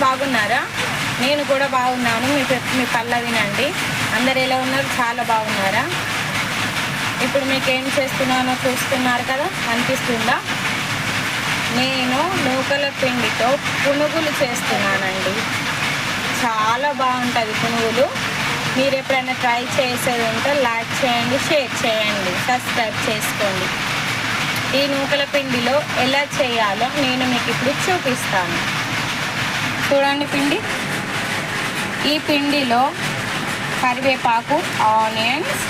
బాగున్నారా? నేను కూడా బాగున్నాను. మీ మీ పల్లవినండి. అందరు ఎలా ఉన్నారు? చాలా బాగున్నారా? ఇప్పుడు మీకు ఏం చేస్తున్నానో చూస్తున్నారు కదా? అనిపిస్తుందా? నేను నూకల పిండితో పునుగులు చేస్తున్నానండి. చాలా బాగుంటుంది పునుగులు. మీరు ఎప్పుడైనా ట్రై చేసేది ఉంటే లైక్ చేయండి షేర్ చేయండి సబ్స్క్రైబ్ చేసుకోండి. ఈ నూకల పిండిలో ఎలా చేయాలో నేను మీకు ఇప్పుడు చూపిస్తాను. చూడండి పిండి. ఈ పిండిలో కరివేపాకు ఆనియన్స్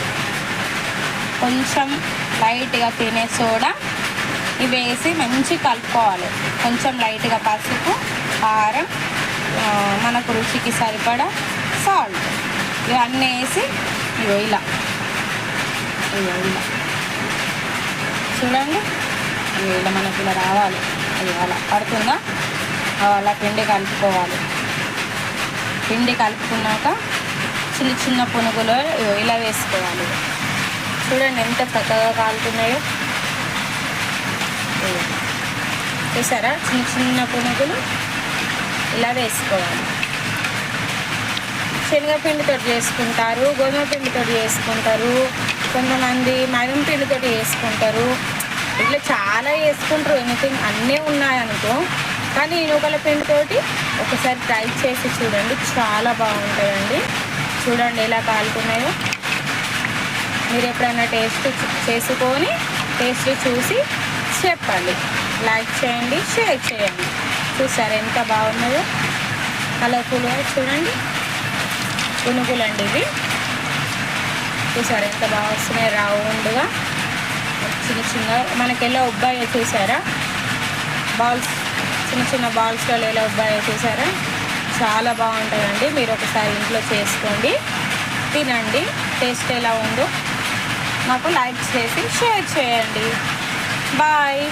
కొంచెం లైట్గా తినే సోడా ఇవి వేసి మంచి కలుపుకోవాలి. కొంచెం లైట్గా పసుపు కారం మనకు రుచికి సరిపడా సాల్ట్. ఇవన్నీ వేసి ఇలా. ఇగో ఇలా. చూడండి. ఇగో ఇలా మనకి ఇలా రావాలి. ఇవి అలా. పడుతుందా? అలా పిండి కలుపుకోవాలి. పిండి కలుపుకున్నాక చిన్న చిన్న పునుగులు ఇలా వేసుకోవాలి. చూడండి ఎంత చక్కగా కాలుతున్నాయో. చూసారా? చిన్న చిన్న పునుగులు ఇలా వేసుకోవాలి. శనగపిండితో చేసుకుంటారు గోధుమ పిండితో చేసుకుంటారు కొంతమంది మైదం పిండితో చేసుకుంటారు. ఇట్లా చాలా వేసుకుంటారు. ఎనీథింగ్ అన్నీ ఉన్నాయనుకో కానీ ఈ నూకల పిండితోటి ఒకసారి ట్రై చేసి చూడండి. చాలా బాగుంటాయండి చూడండి ఎలా కాలుతున్నాయో. మీరు ఎప్పుడైనా టేస్ట్ చేసుకొని టేస్ట్ చూసి చెప్పండి. లైక్ చేయండి షేర్ చేయండి. చూసారు ఎంత బాగున్నాయో. కలర్ఫుల్గా చూడండి. పునుగులండి ఇవి. చూసారు ఎంత బాగా వస్తున్నాయి రౌండ్గా. చిన్న చిన్న మనకి ఎలా ఉబ్బాయో చూసారా? బాల్స్ చిన్న చిన్న బాల్స్లో ఎలా ఉబ్బాయో చేశారా చాలా బాగుంటుందండి మీరు ఒకసారి ఇంట్లో చేసుకోండి. తినండి. టేస్ట్ ఎలా ఉందో మాకు లైక్ చేసి షేర్ చేయండి. బాయ్.